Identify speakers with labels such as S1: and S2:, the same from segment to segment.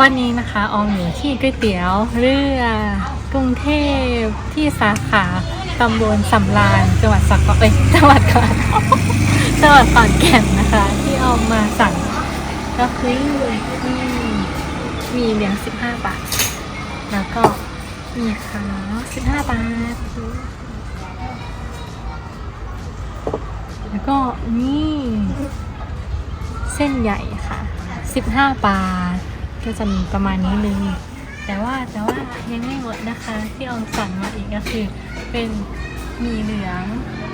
S1: วันนี้นะคะออมอยู่ที่ก๋วยเตี๋ยวเรือกรุงเทพที่สาขาตำบลสำราญจังหวัดสระเอ้ยจังหวัดก่อนจังหวัดขอนแก่นนะคะ ที่เอามาสั่งก็คือมีเหรียญ15บาท แล้วก็มีขาว15บาท แล้วก็นี่ เส้นใหญ่ค่ะ15บาท ก็จะมีประมาณนี้เลย แต่ว่าแต่ว่ายังไม่หมดนะคะ ที่ออมสั่งมาอีกก็คือ เป็นมีเหลือง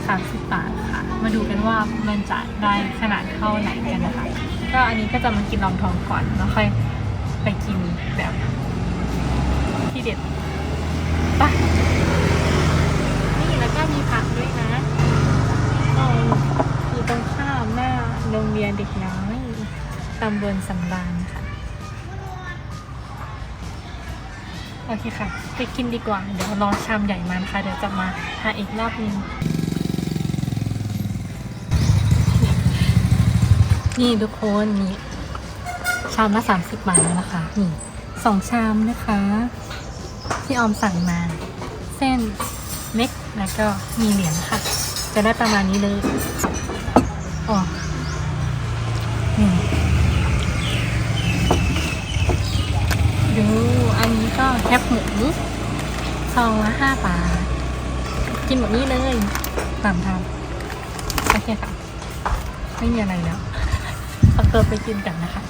S1: 30บาทค่ะ มาดูกันว่ามันจะได้ขนาดเท่าไหนกันนะคะ ก็อันนี้ก็จะมากินรองทองก่อนแล้วค่อยไปกินแบบที่เด็ดปะนี่แล้วก็มีผักด้วยนะเอาอยู่ตรงข้ามหน้าโรงเรียนเด็กน้อยตำบลสำราญ โอเคค่ะ ไปกินดีกว่า เดี๋ยวรอชามใหญ่มานะคะ เดี๋ยวจะมาทาอีกรอบนึงนี่ทุกคนนี่ชามละสามสิบบาทแล้วนะคะ นี่สองชามนะคะ ที่ออมสั่งมา เส้นเล็กแล้วก็มีเหรียญค่ะ จะได้ประมาณนี้เลยอ๋อนี่ดู แคบหมูซองละห้าบาท กินแบบนี้เลยตามทางโอเคค่ะ ไม่มีอะไรแล้วเอาตัวไปกินกันนะคะ